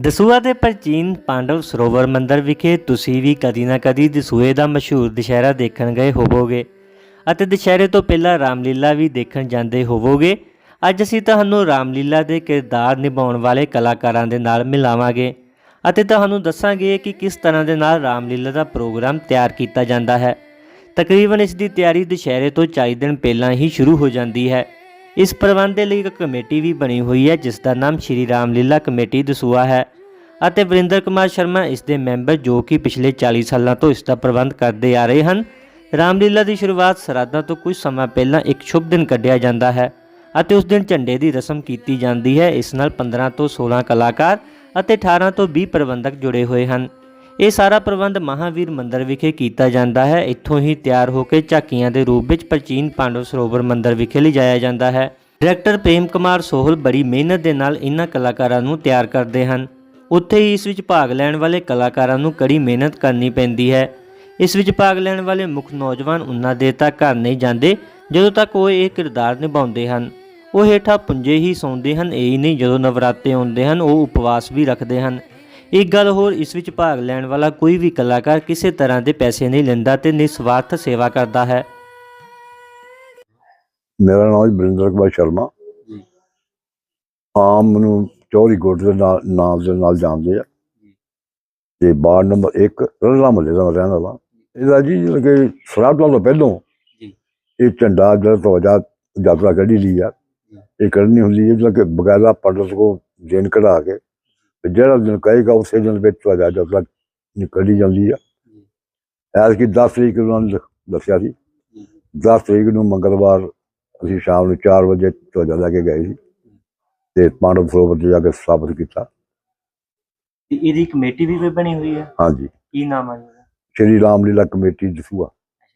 ਦਸੂਆ ਦੇ ਪ੍ਰਾਚੀਨ ਪਾਂਡਵ ਸਰੋਵਰ ਮੰਦਿਰ ਵਿਖੇ ਤੁਸੀਂ ਵੀ ਕਦੀ ਨਾ ਕਦੀ ਦਸੂਏ ਦਾ ਮਸ਼ਹੂਰ ਦੁਸ਼ਹਿਰਾ ਦੇਖਣ ਗਏ ਹੋਵੋਗੇ ਅਤੇ ਦੁਸ਼ਹਿਰੇ ਤੋਂ ਪਹਿਲਾਂ ਰਾਮਲੀਲਾ ਵੀ ਦੇਖਣ ਜਾਂਦੇ ਹੋਵੋਗੇ। ਅੱਜ ਅਸੀਂ ਤੁਹਾਨੂੰ ਰਾਮਲੀਲਾ ਦੇ ਕਿਰਦਾਰ ਨਿਭਾਉਣ ਵਾਲੇ ਕਲਾਕਾਰਾਂ ਦੇ ਨਾਲ ਮਿਲਾਵਾਂਗੇ ਅਤੇ ਤੁਹਾਨੂੰ ਦੱਸਾਂਗੇ ਕਿ ਕਿਸ ਤਰ੍ਹਾਂ ਦੇ ਨਾਲ ਰਾਮਲੀਲਾ ਦਾ ਪ੍ਰੋਗਰਾਮ ਤਿਆਰ ਕੀਤਾ ਜਾਂਦਾ ਹੈ। ਤਕਰੀਬਨ ਇਸ ਦੀ ਤਿਆਰੀ ਦੁਸ਼ਹਿਰੇ ਤੋਂ 4 ਦਿਨ ਪਹਿਲਾਂ ਹੀ ਸ਼ੁਰੂ ਹੋ ਜਾਂਦੀ ਹੈ। ਇਸ ਪ੍ਰਬੰਧ ਦੇ ਲਈ ਇੱਕ ਕਮੇਟੀ ਵੀ ਬਣੀ ਹੋਈ ਹੈ, ਜਿਸ ਦਾ ਨਾਮ ਸ਼੍ਰੀ ਰਾਮਲੀਲਾ ਕਮੇਟੀ ਦਸੂਆ ਹੈ। ਅਤੇ ਵਰਿੰਦਰ ਕੁਮਾਰ ਸ਼ਰਮਾ ਇਸ ਦੇ ਮੈਂਬਰ ਜੋ ਕਿ ਪਿਛਲੇ 40 ਸਾਲਾਂ ਤੋਂ ਇਸ ਦਾ ਪ੍ਰਬੰਧ ਕਰਦੇ ਆ ਰਹੇ ਹਨ। ਰਾਮਲੀਲਾ ਦੀ ਸ਼ੁਰੂਆਤ ਸਰਾਧਾਂ ਤੋਂ ਕੁਝ ਸਮਾਂ ਪਹਿਲਾਂ ਇੱਕ ਸ਼ੁਭ ਦਿਨ ਕੱਢਿਆ ਜਾਂਦਾ ਹੈ ਅਤੇ ਉਸ ਦਿਨ ਝੰਡੇ ਦੀ ਰਸਮ ਕੀਤੀ ਜਾਂਦੀ ਹੈ। ਇਸ ਨਾਲ 15 ਤੋਂ 16 ਕਲਾਕਾਰ ਅਤੇ 18 ਤੋਂ 20 ਪ੍ਰਬੰਧਕ ਜੁੜੇ ਹੋਏ ਹਨ। ਇਹ ਸਾਰਾ ਪ੍ਰਬੰਧ ਮਹਾਵੀਰ ਮੰਦਿਰ ਵਿਖੇ ਕੀਤਾ ਜਾਂਦਾ ਹੈ। ਇੱਥੋਂ ਹੀ ਤਿਆਰ ਹੋ ਕੇ ਝਾਕੀਆਂ ਦੇ ਰੂਪ ਵਿੱਚ ਪ੍ਰਾਚੀਨ ਪਾਂਡਵ ਸਰੋਵਰ ਮੰਦਿਰ ਵਿਖੇ ਲਿਜਾਇਆ ਜਾਂਦਾ ਹੈ। ਡਾਇਰੈਕਟਰ ਪ੍ਰੇਮ ਕੁਮਾਰ ਸੋਹਲ ਬੜੀ ਮਿਹਨਤ ਦੇ ਨਾਲ ਇਹਨਾਂ ਕਲਾਕਾਰਾਂ ਨੂੰ ਤਿਆਰ ਕਰਦੇ ਹਨ। ਉੱਥੇ ਹੀ ਇਸ ਵਿੱਚ ਭਾਗ ਲੈਣ ਵਾਲੇ ਕਲਾਕਾਰਾਂ ਨੂੰ ਕੜੀ ਮਿਹਨਤ ਕਰਨੀ ਪੈਂਦੀ ਹੈ। ਇਸ ਵਿੱਚ ਭਾਗ ਲੈਣ ਵਾਲੇ ਮੁੱਖ ਨੌਜਵਾਨ ਉਹਨਾਂ ਦੇ ਤੱਕ ਘਰ ਨਹੀਂ ਜਾਂਦੇ, ਜਦੋਂ ਤੱਕ ਉਹ ਇਹ ਕਿਰਦਾਰ ਨਿਭਾਉਂਦੇ ਹਨ। ਉਹ ਹੇਠਾਂ ਪੁੰਜੇ ਹੀ ਸੌਂਦੇ ਹਨ, ਇਹ ਹੀ ਨਹੀਂ ਜਦੋਂ ਨਵਰਾਤੇ ਆਉਂਦੇ ਹਨ, ਉਹ ਉਪਵਾਸ ਵੀ ਰੱਖਦੇ ਹਨ। ਇੱਕ ਗੱਲ ਹੋਰ ਇਸ ਵਿੱਚ ਭਾਗ ਲੈਣ ਵਾਲਾ ਕੋਈ ਵੀ ਕਲਾਕਾਰ ਕਿਸੇ ਤਰ੍ਹਾਂ ਦੇ ਪੈਸੇ ਨਹੀਂ ਲੈਂਦਾ ਤੇ ਨਿਸਵਾਰਥ ਸੇਵਾ ਕਰਦਾ ਹੈ ਮੇਰਾ ਨਾਮ ਬਰਿੰਦਰ ਕੁਮਾਰ ਸ਼ਰਮਾ। ਆਮ ਨੂੰ ਚੌਰੀ ਕੋਟ ਦੇ ਨਾਲ ਨਾਮ ਦੇ ਨਾਲ ਜਾਣਦੇ ਆ ਤੇ ਬਾਰ ਨੰਬਰ 1 ਰਲਾ ਮਹੱਲੇ ਦਾ ਰਹਿਣ ਵਾਲਾ ਇਹਦਾ ਜੀ ਜਿਹੜਾ ਕਿ ਸਰਾਧਾਂ ਤੋਂ ਪਹਿਲੋਂ ਜੀ। ਇਹ ਝੰਡਾ ਜਿਹੜਾ ਧਵਜਾ ਯਾਤਰਾ ਕੱਢੀ ਲਈ ਆ ਇਹ ਕਰਨੀ ਹੁੰਦੀ ਹੈ ਜਿਹੜਾ ਕਿ ਬਗੈਰਾ ਪੰਡਤ ਕੋ ਦਿਨ ਕਢਾ ਕੇ ਤੇ ਜਿਹੜਾ ਦਿਨ ਕਹੇਗਾ ਉਸੇ ਦਿਨ ਵਿੱਚ ਧਵਜਾ ਯਾਤਰਾ ਨਿਕਲੀ ਜਾਂਦੀ ਆ। ਐਸ ਕਿ 10 ਤਰੀਕ ਨੂੰ ਦੱਸਿਆ ਸੀ। 10 ਤਰੀਕ ਨੂੰ ਮੰਗਲਵਾਰ ਅਸੀਂ ਸ਼ਾਮ ਨੂੰ 4 ਵਜੇ ਧਵਜਾ ਲੈ ਕੇ ਗਏ ਸੀ ਤੇ ਪਾਂਡਵ ਸਰੋਵਰ ਤੇ ਜਾ ਕੇ ਸਥਾਪਿਤ ਕੀਤਾ। ਇਹਦੀ ਕਮੇਟੀ ਵੀ ਬਣੀ ਹੋਈ ਹੈ ਹਾਂਜੀ। ਕੀ ਨਾਮ ਹੈ ਸ਼੍ਰੀ ਰਾਮਲੀਲਾ ਕਮੇਟੀ ਦਸੂਆ।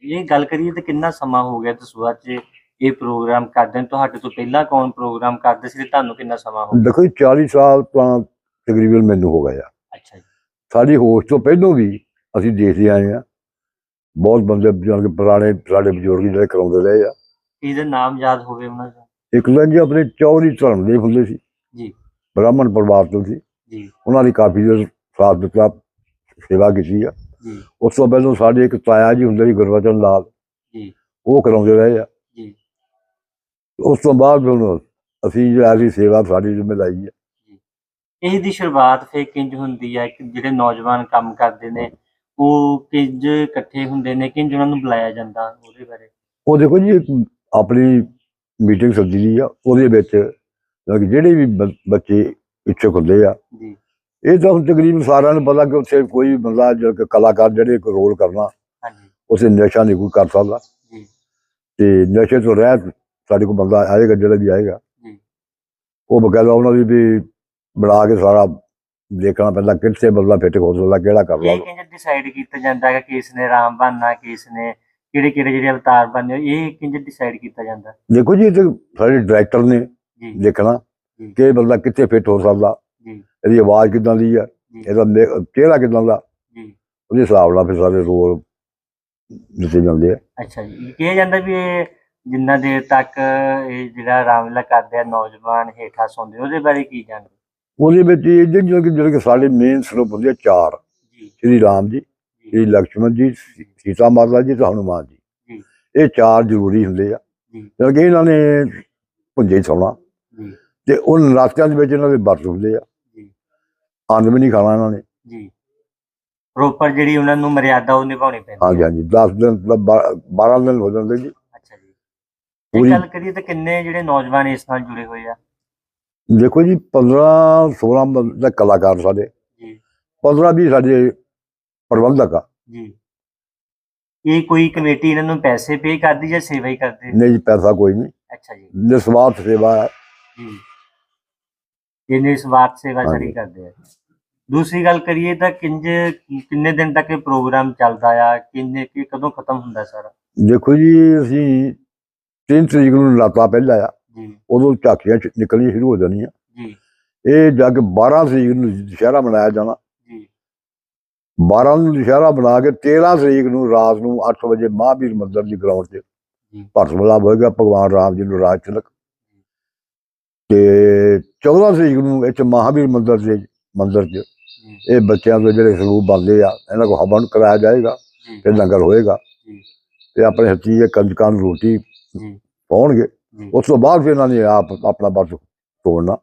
ਇਹ ਗੱਲ ਕਰੀਏ ਤਾਂ ਕਿੰਨਾ ਸਮਾਂ ਹੋ ਗਿਆ ਦਸੂਆ 'ਚ ਇਹ ਪ੍ਰੋਗਰਾਮ ਕਰਦੇ ਨੂੰ? ਤੁਹਾਡੇ ਤੋਂ ਪਹਿਲਾਂ ਕੌਣ ਪ੍ਰੋਗਰਾਮ ਕਰਦੇ ਸੀ ਤੁਹਾਨੂੰ ਕਿੰਨਾ ਸਮਾਂ ਹੋ ਗਿਆ? ਦੇਖੋ ਜੀ 40 ਸਾਲ ਤਾਂ ਤਕਰੀਬਨ ਮੈਨੂੰ ਹੋ ਗਏ ਆ ਅੱਛਾ ਜੀ। ਸਾਡੀ ਹੋਸ਼ ਤੋਂ ਪਹਿਲਾਂ ਵੀ ਅਸੀਂ ਦੇਖਦੇ ਆਏ ਆ। ਬਹੁਤ ਬੰਦੇ ਜਾਨ ਕੇ ਪੁਰਾਣੇ ਸਾਡੇ ਬਜ਼ੁਰਗ ਜਿਹੜੇ ਕਰਾਉਂਦੇ ਰਹੇ ਆ। ਇਹਦਾ ਨਾਮ ਯਾਦ ਹੋਵੇ ਉਹਨਾਂ ਦਾ? ਇੱਕ ਤਾਂ ਜੀ ਆਪਣੇ ਚੌਧਰੀ ਧਰਮ ਦੇ ਹੁੰਦੇ ਸੀ। ਜੀ। ਬ੍ਰਾਹਮਣ ਪਰਿਵਾਰ ਤੋਂ ਸੀ। ਜੀ। ਉਹਨਾਂ ਦੀ ਕਾਫੀ ਦੇਰ ਸਾਥ ਦਿੱਤਾ ਸੇਵਾ ਕੀਤੀ ਆ। ਜੀ। ਉਸ ਤੋਂ ਪਹਿਲਾਂ ਸਾਡੇ ਇੱਕ ਤਾਇਆ ਜੀ ਹੁੰਦੇ ਸੀ ਗੁਰਵਚਨ ਲਾਲ। ਜੀ। ਉਹ ਕਰਾਉਂਦੇ ਰਹੇ ਆ। ਜੀ। ਉਸ ਤੋਂ ਬਾਅਦ ਹੁਣ ਅਸੀਂ ਜਿਹੜੀ ਸੇਵਾ ਸਾਡੀ ਜ਼ਿੰਮੇਵਾਰੀ ਹੈ ਇਹ ਦੀ ਸ਼ੁਰੂਆਤ ਫੇ ਕਿੰਜ ਹੁੰਦੀ ਹੈ ਕਿ ਜਿਹੜੇ ਨੌਜਵਾਨ ਕੰਮ ਕਰਦੇ ਨੇ ਉਹ ਕਿੰਜ ਇਕੱਠੇ ਹੁੰਦੇ ਨੇ ਕਿੰਜ ਉਹਨਾਂ ਨੂੰ ਬੁਲਾਇਆ ਜਾਂਦਾ ਉਹਦੇ ਬਾਰੇ? ਉਹ ਦੇਖੋ ਜੀ ਆਪਣੀ ਮੀਟਿੰਗ ਸੱਦੀ ਦੀ ਆ ਉਹਦੇ ਵਿੱਚ ਜਿਹੜੇ ਵੀ ਬੱਚੇ ਇੱਛੁਕ ਹੁੰਦੇ ਆ ਜੀ। ਇਹ ਤਾਂ ਹੁਣ ਤਕਰੀਬਨ ਸਾਰਿਆਂ ਨੂੰ ਪਤਾ ਕਿ ਉੱਥੇ ਕੋਈ ਬੰਦਾ ਜਿਹੜਾ ਕਿ ਕਲਾਕਾਰ ਜਿਹੜੇ ਕੋਈ ਰੋਲ ਕਰਨਾ ਹਾਂਜੀ। ਉਸੇ ਨਸ਼ਾ ਨਹੀਂ ਕੋਈ ਕਰ ਸਕਦਾ। ਜੀ। ਤੇ ਨਸ਼ੇ ਤੋਂ ਰਹਿਤ ਸਾਡੇ ਕੋਲ ਬੰਦਾ ਆਏਗਾ ਜਿਹੜਾ ਵੀ ਆਏਗਾ। ਜੀ। ਉਹ ਬਕਾਇਦਾ ਉਹਨਾਂ ਦੀ ਵੀ ਬਣਾ ਕੇ ਸਾਰਾ ਦੇਖਣਾ ਪੈਂਦਾ ਕਿੱਥੇ ਬੰਦਾ ਫਿੱਟ ਹੋ ਸਕਦਾ ਕਿਹੜਾ ਕਰ ਇਹ ਲਾ। ਕਿੰਜ ਡਿਸਾਈਡ ਕੀਤਾ ਜਾਂਦਾ ਹੈ ਕਿ ਕਿਸ ਨੇ ਰਾਮ ਬਣਨਾ ਕਿਸ ਨੇ ਕਿਹੜੇ ਕਿਹੜੇ ਜਿਹੜੇ ਅਵਤਾਰ ਬਣਨੇ ਇਹ ਕਿੰਜ ਡਿਸਾਈਡ ਕੀਤਾ ਜਾਂਦਾ। ਦੇਖੋ ਜੀ ਇਹ ਤੇ ਸਾਡੇ ਡਾਇਰੈਕਟਰ ਨੇ ਦੇਖਣਾ। ਕਿ ਇਹ ਬੰਦਾ ਕਿੱਥੇ ਫਿੱਟ ਹੋ ਸਕਦਾ। ਇਹਦੀ ਆਵਾਜ਼ ਕਿਦਾਂ ਦੀ ਆ ਇਹਦਾ ਚਿਹਰਾ ਕਿਦਾਂ ਦਾ। ਉਹਦੇ ਹਿਸਾਬ ਨਾਲ ਫਿਰ ਸਾਰੇ ਰੋਲ ਦਿੱਤੇ ਜਾਂਦੇ ਆ। ਅੱਛਾ ਜੀ। ਕਿਹਾ ਜਾਂਦਾ ਵੀ ਇਹ ਜਿੰਨਾ ਦੇਰ ਤੱਕ ਇਹ ਜਿਹੜਾ ਰਾਮਲੀਲਾ ਕਰਦੇ ਆ ਨੌਜਵਾਨ ਹੇਠਾਂ ਸੌਂਦੇ ਉਹਦੇ ਬਾਰੇ ਕੀ ਜਾਣਦੇ? ਉਹਦੇ ਵਿੱਚ ਇਹ ਜਿਹੜੇ ਜਿਹੜੇ ਸਾਡੇ ਮੇਨ ਸਰੂਪ ਹੁੰਦੇ ਆ ਚਾਰ। ਜੀ। ਸ਼੍ਰੀ ਰਾਮ ਜੀ ਜੀ। ਸ਼੍ਰੀ ਲਕਸ਼ਮਣ ਜੀ ਸੀਤਾ ਮਾਤਾ ਜੀ ਤੇ ਹਨੂਮਾਨ ਜੀ। ਇਹ ਚਾਰ ਜ਼ਰੂਰੀ ਹੁੰਦੇ ਆ। ਕਿਉਂਕਿ ਇਹਨਾਂ ਨੇ ਪੁੰਜੇ ਹੀ ਸੌਣਾ। ਤੇ ਉਹ ਨਰਾਤਿਆਂ ਦੇ ਵਿੱਚ ਇਹਨਾਂ ਦੇ ਵਰਤ ਹੁੰਦੇ ਆ। ਅੰਨ ਵੀ ਨਹੀਂ ਖਾਣਾ ਇਹਨਾਂ ਨੇ। ਜੀ। ਪ੍ਰੋਪਰ ਜਿਹੜੀ ਉਹਨਾਂ ਨੂੰ ਮਰਿਆਦਾ ਉਹ ਨਿਭਾਉਣੀ ਪੈਂਦੀ ਹਾਂਜੀ ਹਾਂਜੀ। 10 ਦਿਨ 12 ਦਿਨ ਹੋ ਜਾਂਦੇ ਜੀ। ਅੱਛਾ ਜੀ। ਇਹ ਗੱਲ ਕਰੀਏ ਤਾਂ ਕਿੰਨੇ ਜਿਹੜੇ ਨੌਜਵਾਨ ਇਸ ਨਾਲ ਜੁੜੇ ਹੋਏ ਆ? ਦੇਖੋ ਜੀ 15 16 ਬੰਦੇ ਕਲਾਕਾਰ ਸਾਡੇ। ਜੀ। 15 ਵੀ ਸਾਡੇ ਪ੍ਰਬੰਧਕ ਆ। ਜੀ। ਇਹ ਕੋਈ ਕਮੇਟੀ ਇਹਨਾਂ ਨੂੰ ਪੈਸੇ ਪੇ ਕਰਦੀ ਜਾਂ ਸੇਵਾ ਹੀ ਕਰਦੇ? ਨਹੀਂ ਜੀ ਪੈਸਾ ਕੋਈ ਨਹੀਂ। ਅੱਛਾ ਜੀ। ਨਿਸਵਾਰਥ ਸੇਵਾ ਹੈ। ਜੀ। ਇਹਨੇ ਸਵਾਰਥ ਸੇਵਾ। ਸਾਰੀ ਕਰਦੇ ਆ। ਦੂਸਰੀ ਗੱਲ ਕਰੀਏ ਤਾਂ ਕਿੰਜ ਕਿੰਨੇ ਦਿਨ ਤੱਕ ਇਹ ਪ੍ਰੋਗਰਾਮ ਚੱਲਦਾ ਆ? ਕਿੰਨੇ ਕਿ ਕਦੋਂ ਖਤਮ ਹੁੰਦਾ ਸਾਰਾ? ਦੇਖੋ ਜੀ ਅਸੀਂ 3 ਤਰੀਕ ਨੂੰ ਲਾਤਾ ਪਹਿਲਾਂ ਆ। ਉਦੋਂ ਝਾਕੀਆਂ ਚ ਨਿਕਲਣੀਆਂ ਸ਼ੁਰੂ ਹੋ ਜਾਣੀਆਂ। ਜੀ ਇਹ ਜੱਗ 12 ਤਰੀਕ ਨੂੰ ਦੁਸ਼ਹਿਰਾ ਮਨਾਇਆ ਜਾਣਾ। ਜੀ 12 ਨੂੰ ਦੁਸ਼ਹਿਰਾ ਬਣਾ ਕੇ 13 ਤਰੀਕ ਨੂੰ ਰਾਤ ਨੂੰ 8 ਵਜੇ ਮਹਾਂਵੀਰ ਮੰਦਿਰ ਦੀ ਗਰਾਊਂਡ ਤੇ ਮਿਲਾਪ ਹੋਏਗਾ ਭਗਵਾਨ ਰਾਮ ਜੀ ਨੂੰ ਰਾਜ ਤਿਲਕ। ਤੇ 14 ਤਰੀਕ ਨੂੰ ਇੱਥੇ ਮਹਾਂਵੀਰ ਮੰਦਿਰ ਦੇ ਮੰਦਿਰ 'ਚ ਇਹ ਬੱਚਿਆਂ ਦੇ ਜਿਹੜੇ ਸਰੂਪ ਬਣਦੇ ਆ ਇਹਨਾਂ ਕੋਲ ਹਵਨ ਕਰਾਇਆ ਜਾਏਗਾ ਫਿਰ ਲੰਗਰ ਹੋਏਗਾ। ਤੇ ਆਪਣੇ ਹੱਥੀਂ ਇਹ ਕੰਜਕਾਂ ਨੂੰ ਰੋਟੀ ਪਾਉਣਗੇ। ਉਸ ਤੋਂ ਬਾਅਦ ਫਿਰ ਇਹਨਾਂ ਨੇ ਆਪ ਆਪਣਾ ਬਸ ਤੋੜਨਾ।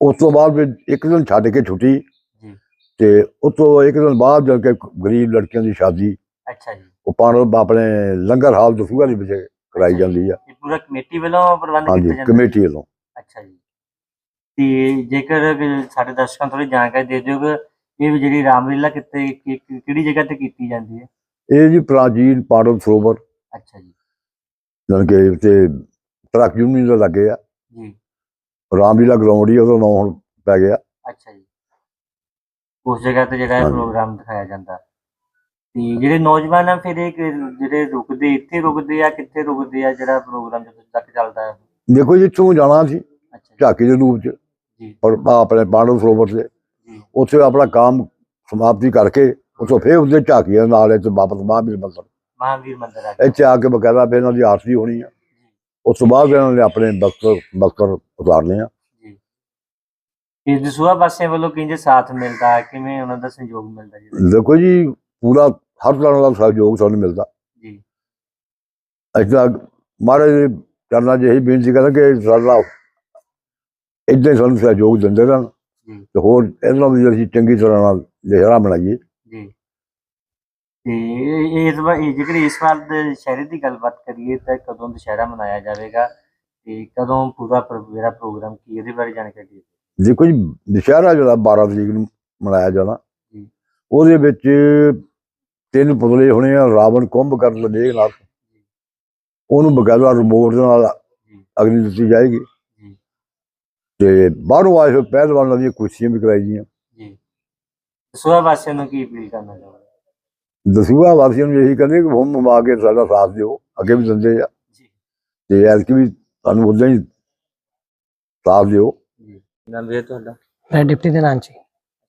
ਉਸ ਤੋਂ ਬਾਅਦ ਫਿਰ ਇੱਕ ਦਿਨ ਛੱਡ ਕੇ ਛੁੱਟੀ। ਤੇ ਉਸ ਤੋਂ ਇੱਕ ਦਿਨ ਬਾਅਦ ਜਾ ਕੇ ਗਰੀਬ ਲੜਕੀਆਂ ਦੀ ਸ਼ਾਦੀ ਅੱਛਾ ਜੀ। ਉਹ ਪਾਣ ਆਪਣੇ ਲੰਗਰ ਹਾਲ ਦਸੂਗਾ ਦੀ ਵਿੱਚ ਕਰਾਈ ਜਾਂਦੀ ਆ। ਇਹ ਪੂਰਾ ਕਮੇਟੀ ਵੱਲੋਂ ਪ੍ਰਬੰਧ ਕੀਤਾ ਜਾਂਦਾ ਕਮੇਟੀ ਵੱਲੋਂ। ਅੱਛਾ ਜੀ। ਤੇ ਜੇਕਰ ਸਾਡੇ ਦਰਸ਼ਕਾਂ ਥੋੜੀ ਜਾਣਕਾਰੀ ਦੇ ਦਿਓਗੇ ਇਹ ਵੀ ਜਿਹੜੀ ਰਾਮਲੀਲਾ ਕਿਤੇ ਕਿਹੜੀ ਜਗ੍ਹਾ ਤੇ ਕੀਤੀ ਜਾਂਦੀ ਹੈ? ਇਹ ਜੀ ਪ੍ਰਾਚੀਨ ਪਾਂਡਵ ਸਰੋਵਰ। ਅੱਛਾ ਜੀ। ਜਾਣੀ ਕਿ ਤੇ ਟਰੱਕ ਯੂਨੀਅਨ ਦੇ ਲੱਗੇ ਆ। ਜੀ ਰਾਮਲੀਲਾ ਗਰਾਊਂਡ ਹੀ ਉਹਦਾ ਨਾਮ ਹੁਣ ਪੈ ਗਿਆ। ਅੱਛਾ ਜੀ। ਉਸ ਜਗ੍ਹਾ ਤੇ ਜਿਹੜਾ ਇਹ ਹਾਂਜੀ। ਪ੍ਰੋਗਰਾਮ ਦਿਖਾਇਆ ਜਾਂਦਾ। ਤੇ ਜਿਹੜੇ ਨੌਜਵਾਨ ਆ ਫਿਰ ਇਹ ਕਿ ਜਿਹੜੇ ਰੁਕਦੇ ਇੱਥੇ ਰੁਕਦੇ ਆ ਕਿੱਥੇ ਰੁਕਦੇ ਆ ਜਿਹੜਾ ਪ੍ਰੋਗਰਾਮ ਜਦੋਂ ਤੱਕ ਚੱਲਦਾ ਹੈ? ਦੇਖੋ ਜੀ ਇੱਥੋਂ ਜਾਣਾ ਸੀ ਅੱਛਾ ਝਾਕੀ ਦੇ ਰੂਪ ਚ। ਜੀ। ਪਰ ਆਪਣੇ ਪਾਂਡਵ ਸਰੋਵਰ ਤੇ। ਜੀ। ਉੱਥੇ ਆਪਣਾ ਕੰਮ ਸਮਾਪਤੀ ਕਰਕੇ ਉੱਥੋਂ ਫੇਰ ਉਹਦੇ ਝਾਕੀਆਂ ਨਾਲ ਇੱਥੇ ਵਾਪਸ ਮਹਾਂਵੀਰ ਮੰਦਰ। ਮਹਾਵੀਰ ਮੰਦਿਰ ਆ ਇੱਥੇ ਆ ਕੇ ਬਕਾਇਦਾ ਫਿਰ ਇਹਨਾਂ ਦੀ ਆਰਤੀ ਹੋਣੀ ਆ। ਉਸ ਤੋਂ ਬਾਅਦ ਇਹਨਾਂ ਨੇ ਆਪਣੇ ਬਖਤਰ ਬਖਤਰ ਉਤਾਰਨੇ ਆ। ਇਸ ਦਸੂਆ ਪਾਸੇ ਵੱਲੋਂ ਕਿੰਜ ਸਾਥ ਮਿਲਦਾ ਕਿਵੇਂ ਉਹਨਾਂ ਦਾ ਸਹਿਯੋਗ ਮਿਲਦਾ ਜੀ? ਦੇਖੋ ਜੀ ਪੂਰਾ ਹਰ ਤਰ੍ਹਾਂ ਦਾ ਸਹਿਯੋਗ ਸਾਨੂੰ ਮਿਲਦਾ। ਜੀ। ਅਜਾ ਮਹਾਰਾਜ ਦੇ 'ਚ ਇਹੀ ਬੇਨਤੀ ਕਰਾਂ ਕਿ ਸਾਡਾ ਇੱਦਾਂ ਹੀ ਸਾਨੂੰ ਸਹਿਯੋਗ ਦਿੰਦੇ ਰਹਿਣ। ਤੇ ਹੋਰ ਇਹਨਾਂ ਵੀ ਅਸੀਂ ਚੰਗੀ ਤਰ੍ਹਾਂ ਨਾਲ ਲਹਿਰਾ ਬਣਾਈਏ। ਜੀ। ਤੇ ਇਹ- ਇਸ ਵਾਰ ਇਹ ਜੇਕਰ ਇਸ ਵਾਰ ਦੇ ਦੁਸ਼ਹਿਰੇ ਦੀ ਗੱਲਬਾਤ ਕਰੀਏ ਤਾਂ ਕਦੋਂ ਦੁਸ਼ਹਿਰਾ ਮਨਾਇਆ ਜਾਵੇਗਾ ਤੇ ਕਦੋਂ ਪੂਰਾ ਪ੍ਰੋ- ਜਿਹੜਾ ਪ੍ਰੋਗਰਾਮ ਕੀ ਇਹਦੇ ਬਾਰੇ ਜਾਣਕਾਰੀ ਦਿਓ। ਜੀ ਦੁਸ਼ਹਿਰਾ ਜਿਹੜਾ 12 ਤਰੀਕ ਨੂੰ ਮਨਾਇਆ ਜਾਣਾ ਜੀ। ਉਹਦੇ ਵਿੱਚ ਤਿੰਨ ਪੁਤਲੇ ਹੋਣੇ ਆ ਰਾਵਣ ਕੁੰਭਕਰਨ ਮੇਘਨਾਥ। ਉਹਨੂੰ ਬਕਾਇਦਾ ਰਿਮੋਟ ਦੇ ਨਾਲ ਅਗਨੀ ਦਿੱਤੀ ਜਾਏਗੀ। ਜੀ। ਤੇ ਬਾਹਰੋਂ ਆਏ ਹੋਏ ਪਹਿਲਵਾਨਾਂ ਦੀਆਂ ਕੁਰਸੀਆਂ ਵੀ ਕਰਾਈ ਗਈਆਂ। ਜੀ। ਦਸੂਆ ਵਾਸੀਆਂ ਨੂੰ ਕੀ ਅਪੀਲ ਕਰਨਾ ਚਾਹੁੰਦੇ ਦਸੂਆ ਵਾਸੀਆਂ ਨੂੰ ਇਹੀ ਕਹਿੰਦੇ ਕਿ ਹੁਣ ਮਵਾ ਕੇ ਸਾਡਾ ਸਾਥ ਦਿਓ ਅੱਗੇ ਵੀ ਦਿੰਦੇ ਆ। ਜੀ। ਤੇ ਐਤਕੀ ਵੀ ਤੁਹਾਨੂੰ ਉਦਾਂ ਹੀ ਸਾਥ ਦਿਓ। ਜੀ। ਨਾਮ ਵੀ ਤੁਹਾਡਾ? ਮੈਂ ਡਿਪਟੀ ਦੇ ਨਾਂ 'ਚ। ਹੀ।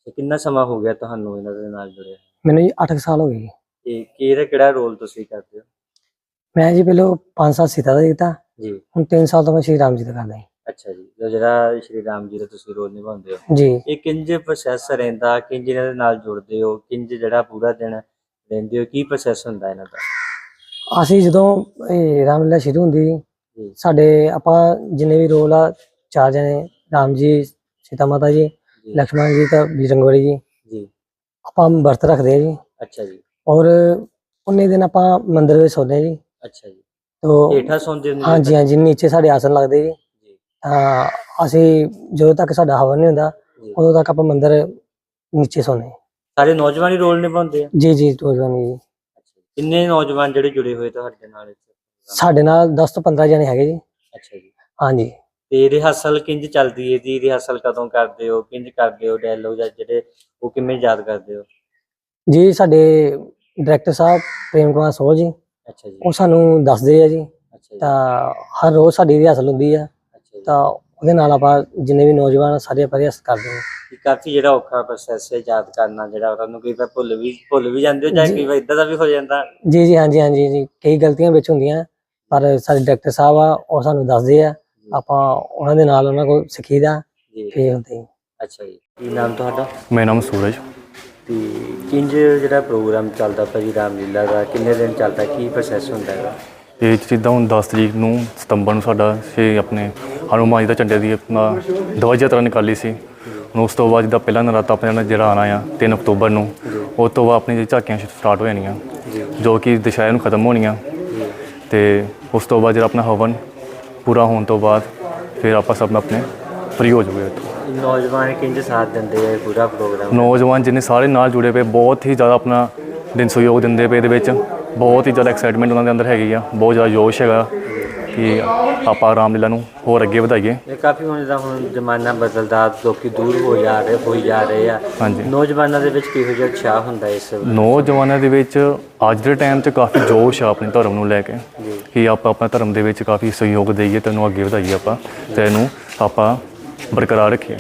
ਤੇ ਕਿੰਨਾ ਸਮਾਂ ਹੋ ਗਿਆ ਤੁਹਾਨੂੰ ਇਹਨਾਂ ਦੇ ਨਾਲ ਜੁੜਿਆ ਮੈਨੂੰ ਜੀ 8 ਸਾਲ ਹੋ ਗਏ ਜੀ। ਤੇ ਕਿਹੜਾ ਕਿਹੜਾ ਰੋਲ ਤੁਸੀਂ ਕਰਦੇ ਹੋ? ਮੈਂ ਜੀ ਪਹਿਲਾਂ 5 ਸਾਲ ਸੀਤਾ ਦਾ ਕੀਤਾ ਜੀ। ਹੁਣ 3 ਸਾਲ ਤੋਂ ਮੈਂ ਸ਼੍ਰੀ ਰਾਮ ਜੀ ਦਾ ਕਰਦਾ ਅੱਛਾ ਜੀ। ਜਿਹੜਾ ਸ਼੍ਰੀ ਰਾਮ ਜੀ ਦਾ ਤੁਸੀਂ ਰੋਲ ਨਿਭਾਉਂਦੇ ਹੋ। ਜੀ। ਇਹ ਕਿੰਜ ਪ੍ਰੋਸੈਸ ਰਹਿੰਦਾ? ਕਿੰਜ ਇਹਨਾਂ ਦੇ ਨਾਲ ਜੁੜਦੇ ਹੋ? ਕਿੰਜ ਜਿਹੜਾ ਪੂਰਾ ਦਿਨ ਲੈਂਦੇ ਕੀ ਪ੍ਰੋਸੈਸ ਹੁੰਦਾ ਇਹਨਾਂ ਦਾ? ਅਸੀਂ ਜਦੋਂ ਇਹ ਰਾਮਲੀਲਾ ਸ਼ੁਰੂ ਹੁੰਦੀ ਸਾਡੇ ਆਪਾਂ ਜਿੰਨੇ ਵੀ ਰੋਲ ਆ ਚਾਰ ਜਣੇ ਰਾਮ ਜੀ ਸੀਤਾ ਮਾਤਾ ਜੀ ਜੀ। ਜੀ ਤਾਂ ਬਜਰੰਗਵਲੀ ਜੀ। ਜੀ। ਆਪਾਂ ਵਰਤ ਰੱਖਦੇ ਜੀ। ਅੱਛਾ ਜੀ। ਔਰ ਉਨੇ ਦਿਨ ਆਪਾਂ ਮੰਦਿਰ ਵਿੱਚ ਸੌਂਦੇ ਜੀ। ਅੱਛਾ ਜੀ। ਹੇਠਾਂ ਤੋ ਸੌਂਦੇ ਹੁੰਦੇ ਹਾਂਜੀ ਹਾਂਜੀ ਨੀਚੇ ਸਾਡੇ ਆਸਨ ਲੱਗਦੇ ਜੀ। ਤਾਂ ਅਸੀਂ ਜਦੋਂ ਤੱਕ ਸਾਡਾ ਹਵਨ ਨਹੀਂ ਹੁੰਦਾ ਉਦੋਂ ਤੱਕ ਆਪਾਂ ਮੰਦਿਰ ਨੀਚੇ ਸੌਂਦੇ ਆ। ਸਾਰੇ ਨੌਜਵਾਨ ਹੀ ਰੋਲ ਨਿਭਾਉਂਦੇ ਆ? ਜੀ ਜੀ ਨੌਜਵਾਨੀ ਜੀ। ਕਿੰਨੇ ਨੌਜਵਾਨ ਜਿਹੜੇ ਜੁੜੇ ਹੋਏ ਤੁਹਾਡੇ ਨਾਲ ਇੱਥੇ ਸਾਡੇ ਨਾਲ 10 ਤੋਂ 15 ਜਣੇ ਹੈਗੇ ਜੀ। ਅੱਛਾ ਜੀ। ਹਾਂਜੀ। ਤੇ ਰਿਹਰਸਲ ਕਿੰਜ ਚੱਲਦੀ ਹੈ ਜੀ? ਰਿਹਰਸਲ ਕਦੋਂ ਕਰਦੇ ਹੋ? ਕਿੰਜ ਕਰਦੇ ਹੋ ਡਾਇਲੋਗ ਜਾਂ ਜਿਹੜੇ ਉਹ ਕਿਵੇਂ ਯਾਦ ਕਰਦੇ ਹੋ? ਜੀ ਸਾਡੇ ਡਾਇਰੈਕਟਰ ਸਾਹਿਬ ਪ੍ਰੇਮ ਕੁਮਾਰ ਸੋਹ ਜੀ ਅੱਛਾ ਜੀ। ਉਹ ਸਾਨੂੰ ਦੱਸਦੇ ਆ ਜੀ। ਅੱਛਾ ਜੀ। ਤਾਂ ਹਰ ਰੋਜ਼ ਸਾਡੀ ਰਿਹਰਸਲ ਹੁੰਦੀ ਆ। ਅੱਛਾ ਜੀ। ਤਾਂ ਉਹਦੇ ਨਾਲ ਆਪਾਂ ਜਿੰਨੇ ਵੀ ਨੌਜਵਾਨ ਆ, ਸਾਰੇ ਆਪਾਂ ਰਿਹਰਸਲ ਕਰਦੇ ਹਾਂ। ਇਹ ਕਾਫੀ ਜਿਹੜਾ ਔਖਾ ਪ੍ਰੋਸੈਸ ਹੈ ਯਾਦ ਕਰਨਾ ਜਿਹੜਾ ਤੁਹਾਨੂੰ ਕਈ ਵਾਰ ਭੁੱਲ ਵੀ ਭੁੱਲ ਵੀ ਜਾਂਦੇ ਹੋ ਜਾਂ ਜੀ। ਕਈ ਵਾਰ ਇਦਾਂ ਦਾ ਵੀ ਹੋ ਜਾਂਦਾ। ਜੀ ਜੀ ਹਾਂਜੀ ਹਾਂਜੀ ਜੀ। ਕਈ ਗਲਤੀਆਂ ਵਿੱਚ ਹੁੰਦੀਆਂ ਪਰ ਸਾਡੇ ਡਾਇਰੈਕਟਰ ਸਾਹਿਬ ਆ ਉਹ ਸਾਨੂੰ ਦੱਸਦੇ ਆ ਆਪਾਂ ਉਹਨਾਂ ਦੇ ਨਾਲ ਉਹਨਾਂ ਕੋਲ ਸਿੱਖੀਦਾ ਜੀ। ਫੇਰ ਹੁੰਦੇ। ਅੱਛਾ ਜੀ। ਕੀ ਨਾਮ ਤੁਹਾਡਾ? ਮੇਰਾ ਨਾਮ ਸੂਰਜ। ਤੇ ਕਿੰਜ ਜਿਹੜਾ ਪ੍ਰੋਗਰਾਮ ਚੱਲਦਾ ਭਾਜੀ ਰਾਮਲੀਲਾ ਦਾ ਕਿੰਨੇ ਦਿਨ ਚੱਲਦਾ ਕੀ ਪ੍ਰੋਸੈਸ ਹੁੰਦਾ ਹੈਗਾ? ਇਹ ਜਿੱਦਾਂ ਹੁਣ 10 ਤਰੀਕ ਨੂੰ ਸਤੰਬਰ ਨੂੰ ਸਾਡਾ ਛੇ ਆਪਣੇ ਹਨੂੰਮਾਨ ਜੀ ਦਾ ਝੰਡੇ ਦੀ ਆਪਣਾ ਦਵਾਈ ਯਾਤਰਾ ਨਿਕਾਲੀ ਸੀ। ਹੁਣ ਉਸ ਤੋਂ ਬਾਅਦ ਜਿੱਦਾਂ ਪਹਿਲਾ ਨਰਾਤਾ ਆਪਣਾ ਜਿਹੜਾ ਆਣਾ ਆ 3 ਅਕਤੂਬਰ ਨੂੰ ਉਸ ਤੋਂ ਬਾਅਦ ਆਪਣੀ ਜਿਹੜੀ ਝਾਕੀਆਂ ਸਟਾਰਟ ਹੋ ਜਾਣੀਆਂ ਜੀ ਕਿ ਦੁਸ਼ਹਿਰੇ ਨੂੰ ਖਤਮ ਹੋਣੀਆਂ। ਤੇ ਉਸ ਤੋਂ ਬਾਅਦ ਜਿਹੜਾ ਆਪਣਾ ਹਵਨ ਪੂਰਾ ਹੋਣ ਤੋਂ ਬਾਅਦ ਫਿਰ ਆਪਾਂ ਸਭ ਆਪਣੇ ਫ੍ਰੀ ਹੋ ਇੱਥੋਂ। ਨੌਜਵਾਨ ਕਿੰਜ ਸਾਥ ਦਿੰਦੇ ਆ ਪੂਰਾ ਪ੍ਰੋਗਰਾਮ ਨੌਜਵਾਨ ਜਿੰਨੇ ਸਾਰੇ ਨਾਲ ਜੁੜੇ ਪਏ ਬਹੁਤ ਹੀ ਜ਼ਿਆਦਾ ਆਪਣਾ ਦਿਨ ਸਹਿਯੋਗ ਦਿੰਦੇ ਪਏ ਇਹਦੇ ਵਿੱਚ। ਬਹੁਤ ਹੀ ਜ਼ਿਆਦਾ ਐਕਸਾਈਟਮੈਂਟ ਉਹਨਾਂ ਦੇ ਅੰਦਰ ਹੈਗੀ ਆ ਬਹੁਤ ਜ਼ਿਆਦਾ ਜੋਸ਼ ਹੈਗਾ ਕਿ ਆਪਾਂ ਰਾਮਲੀਲਾ ਨੂੰ ਹੋਰ ਅੱਗੇ ਵਧਾਈਏ। ਇਹ ਕਾਫੀ ਹੁਣ ਜਿੱਦਾਂ ਹੁਣ ਜ਼ਮਾਨਾ ਬਦਲਦਾ ਲੋਕੀ ਦੂਰ ਹੋ ਜਾ ਰਹੇ ਹੋਈ ਜਾ ਰਹੇ ਆ। ਹਾਂਜੀ। ਨੌਜਵਾਨਾਂ ਦੇ ਵਿੱਚ ਕਿਹੋ ਜਿਹਾ ਉਤਸ਼ਾਹ ਹੁੰਦਾ ਇਸ ਨੌਜਵਾਨਾਂ ਦੇ ਵਿੱਚ ਅੱਜ ਦੇ ਟਾਈਮ 'ਚ ਕਾਫੀ ਜੋਸ਼ ਆ ਆਪਣੇ ਧਰਮ ਨੂੰ ਲੈ ਕੇ ਕਿ ਆਪਾਂ ਆਪਣੇ ਧਰਮ ਦੇ ਵਿੱਚ ਕਾਫੀ ਸਹਿਯੋਗ ਦੇਈਏ ਤੈਨੂੰ ਅੱਗੇ ਵਧਾਈਏ ਆਪਾਂ ਤੇ ਇਹਨੂੰ ਆਪਾਂ ਬਰਕਰਾਰ ਰੱਖੀਏ।